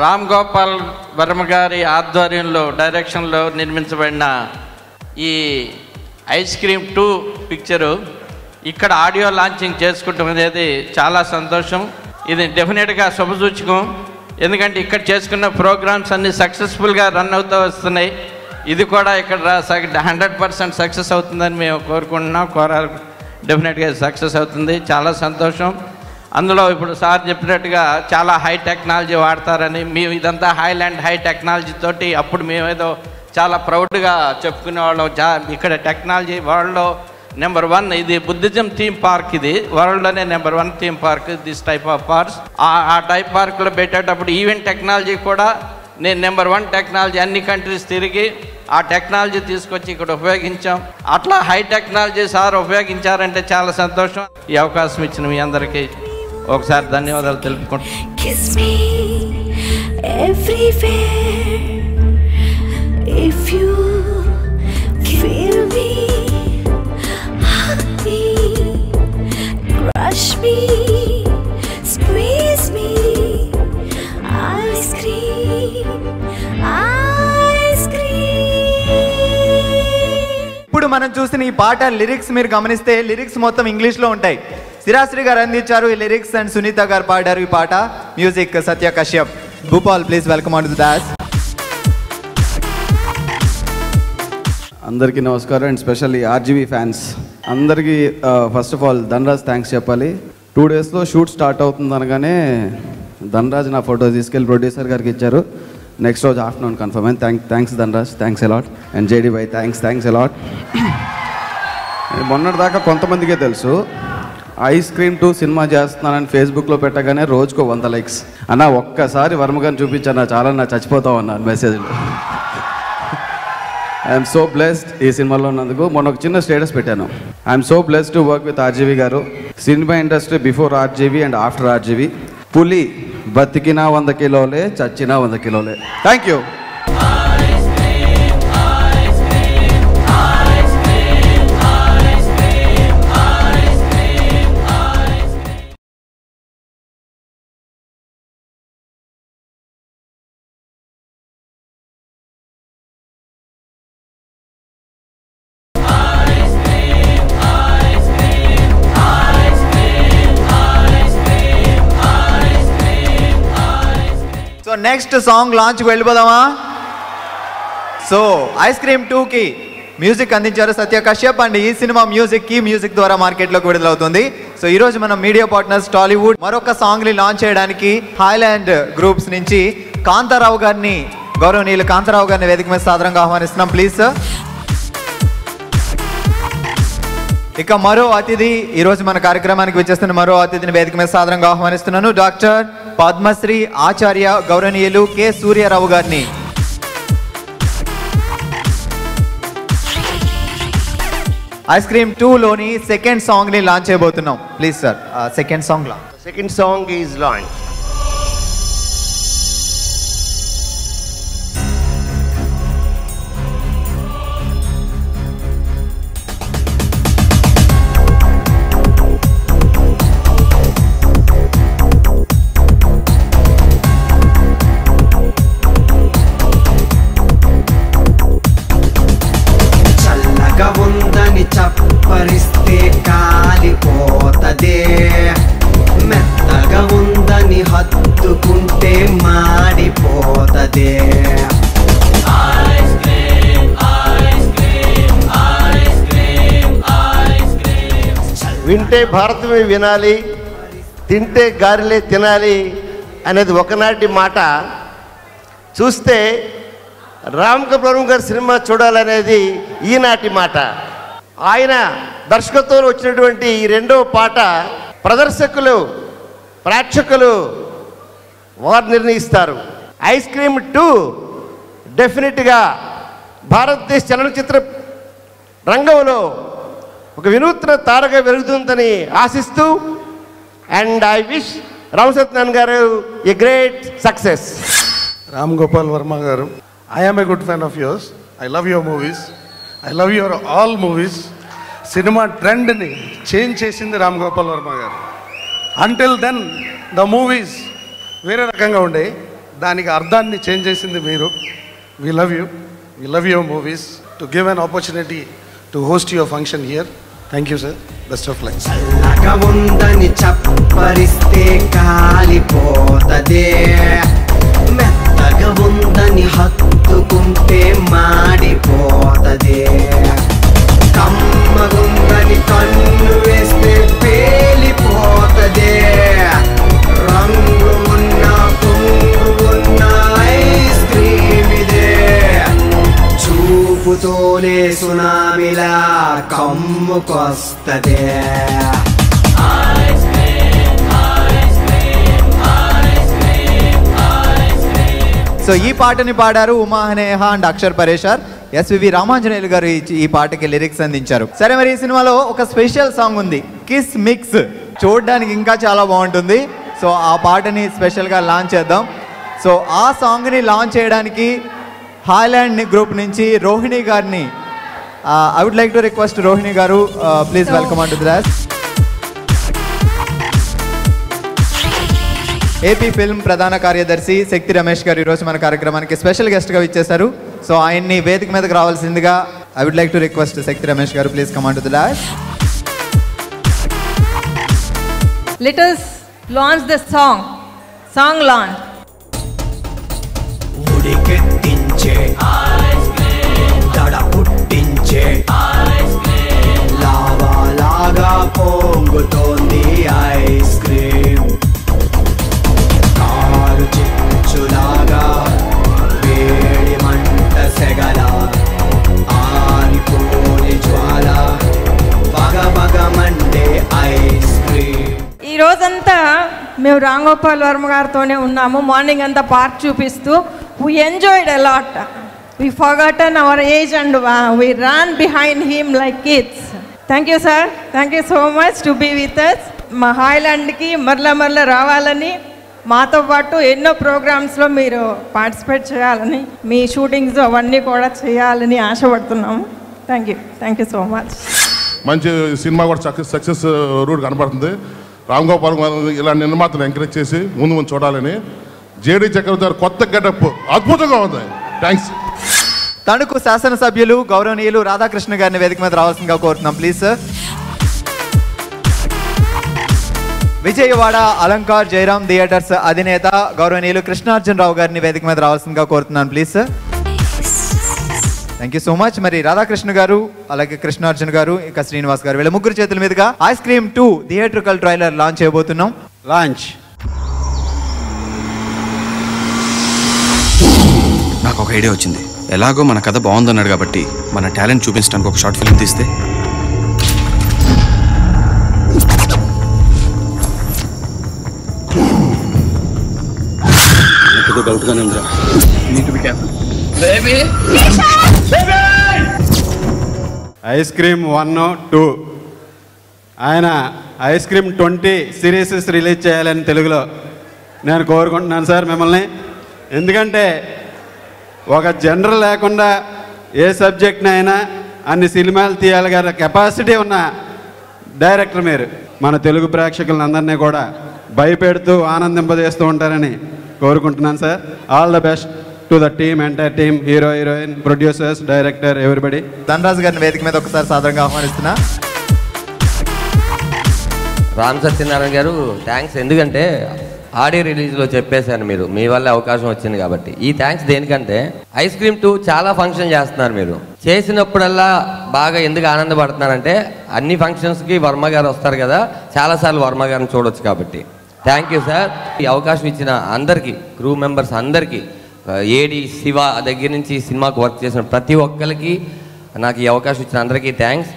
రామ్ గోపాల్ వర్మ గారి ఆధ్వర్యంలో డైరెక్షన్లో నిర్మించబడిన ఈ ఐస్ క్రీమ్ టూ పిక్చరు ఇక్కడ ఆడియో లాంచింగ్ చేసుకుంటాం అనేది చాలా సంతోషం. ఇది డెఫినెట్గా శుభసూచకం. ఎందుకంటే ఇక్కడ చేసుకున్న ప్రోగ్రామ్స్ అన్ని సక్సెస్ఫుల్గా రన్ అవుతూ వస్తున్నాయి. ఇది కూడా ఇక్కడ హండ్రెడ్ పర్సెంట్ సక్సెస్ అవుతుందని మేము కోరుకుంటున్నాం. కోరాలి డెఫినెట్గా సక్సెస్ అవుతుంది. చాలా సంతోషం. అందులో ఇప్పుడు సార్ చెప్పినట్టుగా చాలా హై టెక్నాలజీ వాడతారని మేము ఇదంతా హైలాండ్ హై టెక్నాలజీ తోటి అప్పుడు మేమేదో చాలా ప్రౌడ్గా చెప్పుకునే వాళ్ళం. జా ఇక్కడ టెక్నాలజీ వరల్డ్లో నెంబర్ వన్ ఇది బుద్ధిజం థీమ్ పార్క్ ఇది. వరల్డ్లోనే number one theme park this type of parks ఆ టైప్ పార్క్లో పెట్టేటప్పుడు ఈవెంట్ టెక్నాలజీ కూడా నేను నెంబర్ వన్ టెక్నాలజీ అన్ని కంట్రీస్ తిరిగి ఆ టెక్నాలజీ తీసుకొచ్చి ఇక్కడ ఉపయోగించాం. అట్లా హై టెక్నాలజీ సార్ ఉపయోగించారంటే చాలా సంతోషం. ఈ అవకాశం ఇచ్చిన మీ అందరికీ. ఒకసారి ధన్యవాదాలు తెలుపుకుంటున్నాను ఇప్పుడు మనం చూసిన ఈ పాట లిరిక్స్ మీరు గమనిస్తే లిరిక్స్ మొత్తం ఇంగ్లీష్లో ఉంటాయి. స్థిరాశ్రీ గారు అందించారు. ఈ లిరిక్స్ అండ్ సునీత గారు పాడారు ఈ పాట. Music Satya Kashyap. Bhupal please welcome on to dais అందరికీ నమస్కారం అండ్ స్పెషల్లీ ఆర్జీవీ ఫ్యాన్స్. అందరికీ first of all Dhanraj thanks చెప్పాలి. టూ డేస్లో షూట్ స్టార్ట్ అవుతుంది అనగానే ధనరాజ్ నా ఫోటో తీసుకెళ్ళి ప్రొడ్యూసర్ గారికి ఇచ్చారు. నెక్స్ట్ రోజు ఆఫ్టర్నూన్ కన్ఫర్మ్ అయింది thank thanks Dhanraj thanks a lot and JD bye thanks thanks a lot మొన్నటిదాకా కొంతమందికే తెలుసు. ఐస్ క్రీమ్ టూ సినిమా చేస్తున్నానని ఫేస్బుక్లో పెట్టగానే రోజుకో వంద లైక్స్. అన్న ఒక్కసారి వర్మగాని గారిని చాలా నా చచ్చిపోతావు అన్నాను మెసేజ్లో. ఐఎమ్ సో బ్లెస్డ్ ఈ సినిమాలో ఉన్నందుకు. మొన్న ఒక చిన్న స్టేటస్ పెట్టాను. I'm so blessed to work with RGV గారు. Cinema industry before RGV and after RGV పులి బతికినా వంద కిలోలే చచ్చినా వంద కిలోలే. థ్యాంక్ యూ నెక్స్ట్ సాంగ్ లాంచ్కి వెళ్ళిపోదామా? సో ఐస్ క్రీమ్ టూకి మ్యూజిక్ అందించారు సత్య కశ్యప్ అండ్ ఈ సినిమా మ్యూజిక్కి మ్యూజిక్ ద్వారా మార్కెట్లోకి విడుదలవుతుంది. సో ఈరోజు మనం మీడియా పార్ట్నర్స్ టాలీవుడ్ మరొక సాంగ్ని లాంచ్ చేయడానికి థాయిలాండ్ గ్రూప్స్ నుంచి కాంతారావు గారిని గౌరవనీయులు కాంతారావు గారిని వేదిక మీద సాధారణంగా ఆహ్వానిస్తున్నాం. ప్లీజ్ సార్ ఇక మరో అతిథి ఈరోజు మన కార్యక్రమానికి వచ్చేస్తున్న మరో అతిథిని వేదిక మీద సాధారణంగా ఆహ్వానిస్తున్నాను. డాక్టర్ పద్మశ్రీ ఆచార్య గౌరవనీయులు కె సూర్యారావు గారిని. ఐస్ క్రీమ్ టూ లోని సెకండ్ సాంగ్ని లాంచ్ చేయబోతున్నాం. Please sir second song launch second song is launch. అదే మెత్తగా ఉందని హత్తుకుంటే మాడిపోతదే వింటే భారతమే వినాలి తింటే గారెలే తినాలి అనేది ఒకనాటి మాట. చూస్తే రామ్ కపూర్ గారి సినిమా చూడాలనేది ఈనాటి మాట. ఆయన దర్శకత్వంలో వచ్చినటువంటి ఈ రెండవ పాట ప్రదర్శకులు ప్రేక్షకులు వారు నిర్ణయిస్తారు. ఐస్ క్రీమ్ టూ డెఫినెట్గా భారతదేశ చలనచిత్ర రంగంలో ఒక వినూత్న తారగా వెలుగుతుందని ఆశిస్తూ అండ్ ఐ విష్ రామసత్యనారాయణ గారు a great success. Ram Gopal Varma గారు I am a good fan of yours I love your movies I love your all movies cinema ట్రెండ్ని change చేసింది రామ్ గోపాల్ వర్మ గారు. అంటిల్ దెన్ ద మూవీస్ వేరే రకంగా ఉండే. దానికి అర్థాన్ని change చేసింది మీరు. We love you we love your movies to give an opportunity to host your function here thank you sir best of life ఉందని చప్పరిస్తే కాలిపోతదే. మెత్తగా ఉందని హత్తుకుంటే చూపుతోనే సునామిలా కమ్ముకొస్తదే సో ఈ పాటని పాడారు ఉమాహనేహ అండ్ అక్షర్ పరేషార్. ఎస్వివి రామాంజనేయులు గారు ఈ- ఈ పాటకి లిరిక్స్ అందించారు. సరే మరి ఈ సినిమాలో ఒక స్పెషల్ సాంగ్ ఉంది కిస్ మిక్స్ చూడడానికి ఇంకా చాలా బాగుంటుంది. సో ఆ పాటని స్పెషల్గా లాంచ్ చేద్దాం. సో ఆ సాంగ్ని లాంచ్ చేయడానికి హాయ్లాండ్ గ్రూప్ నుంచి రోహిణి గారిని I would like to request Rohini గారు please welcome onto dais AP film ప్రధాన కార్యదర్శి శక్తి రమేష్ గారు ఈరోజు మన కార్యక్రమానికి స్పెషల్ గెస్ట్గా ఇచ్చేశారు సో ఆయన్ని వేదిక మీదకి రావాల్సిందిగా I would like to request Shakti Ramesh గారు please come and to us launch the song. Song launch. ఉడికెత్తించే దడ పుట్టించే లావాలాగా పొంగుతోంది ఐస్ క్రీమ్. కారు చిచ్చులాగా వేడి మంట సెగల ఆరిపోని జ్వాల బగ బగ మండే ఐస్ క్రీమ్. ఈ రోజంతా మేము రాంగోపాల్ వర్మ గారితోనే ఉన్నాము. మార్నింగ్ అంతా పార్క్ చూపిస్తూ we enjoyed a lot we forgotten our age and we run behind him like kids thank you sir thank you so much to be with us మా హాయ్లాండ్కి మరల మరలా రావాలని మాతో పాటు ఎన్నో ప్రోగ్రామ్స్లో మీరు పార్టిసిపేట్ చేయాలని మీ షూటింగ్స్ అవన్నీ కూడా చేయాలని ఆశపడుతున్నాము. Thank you thank you so much మంచి సినిమా కూడా సక్సెస్ సక్సెస్ రూట్ కనపడుతుంది. రామ్ గోపాల్ ఇలాంటి ఇలా నిర్మాతలు ఎంకరేజ్ చేసి ముందు ముందు చూడాలని జేడీ చక్రవర్తి కొత్త గెటప్. అద్భుతంగా ఉంది. థ్యాంక్స్ తణుకు శాసనసభ్యులు గౌరవనీయులు రాధాకృష్ణ గారిని వేదిక మీద రావాల్సిందిగా కోరుతున్నాం. Please sir Vijayawada Alankar Jayaram theatres అధినేత గౌరవనీయులు కృష్ణార్జునరావు గారిని వేదిక మీద రావాల్సిందిగా కోరుతున్నాను. Please sir thank you so much మరి రాధాకృష్ణ గారు అలాగే కృష్ణార్జున్ గారు ఇక శ్రీనివాస్ గారు వీళ్ళ ముగ్గురు చేతుల మీదుగా ice cream two theatrical trailer launch చేయబోతున్నాం. లాంచ్ నాకు ఒక ఐడియా వచ్చింది. ఎలాగో మన కథ బాగుందన్నాడు కాబట్టి మన టాలెంట్ చూపించడానికి ఒక షార్ట్ ఫిల్మ్ తీస్తే. డౌట్గానే ఉందిరా. Ice cream one two. ఆయన ice cream twenty series release చేయాలని తెలుగులో. నేను కోరుకుంటున్నాను సార్ మిమ్మల్ని. ఎందుకంటే ఒక జనరల్ లేకుండా ఏ సబ్జెక్ట్నైనా అన్ని సినిమాలు తీయగల కెపాసిటీ ఉన్న డైరెక్టర్ మీరు. మన తెలుగు ప్రేక్షకులందరినీ కూడా భయపెడుతూ ఆనందింపజేస్తూ ఉంటారని కోరుకుంటున్నాను sir. All the best to the team entire team hero heroine producers director everybody Dhanraju గారిని వేదిక మీద ఒకసారి సాదరంగా ఆహ్వానిస్తున్నా. రామ్ సత్యనారాయణ గారు థ్యాంక్స్ ఎందుకంటే ఆడియో రిలీజ్లో చెప్పేశాను మీరు. మీ వల్ల అవకాశం వచ్చింది కాబట్టి. ఈ థ్యాంక్స్ దేనికంటే ఐస్ క్రీమ్ టూ చాలా ఫంక్షన్ చేస్తున్నారు మీరు. చేసినప్పుడల్లా బాగా ఎందుకు ఆనందపడుతున్నారంటే అన్ని ఫంక్షన్స్కి వర్మ గారు వస్తారు కదా చాలాసార్లు వర్మ గారిని చూడొచ్చు కాబట్టి. Thank you sir. ఈ అవకాశం ఇచ్చిన అందరికీ క్రూ మెంబర్స్ అందరికీ ఏడి శివ దగ్గర నుంచి ఈ సినిమాకు వర్క్ చేసిన ప్రతి ఒక్కరికి నాకు ఈ అవకాశం ఇచ్చిన అందరికీ థ్యాంక్స్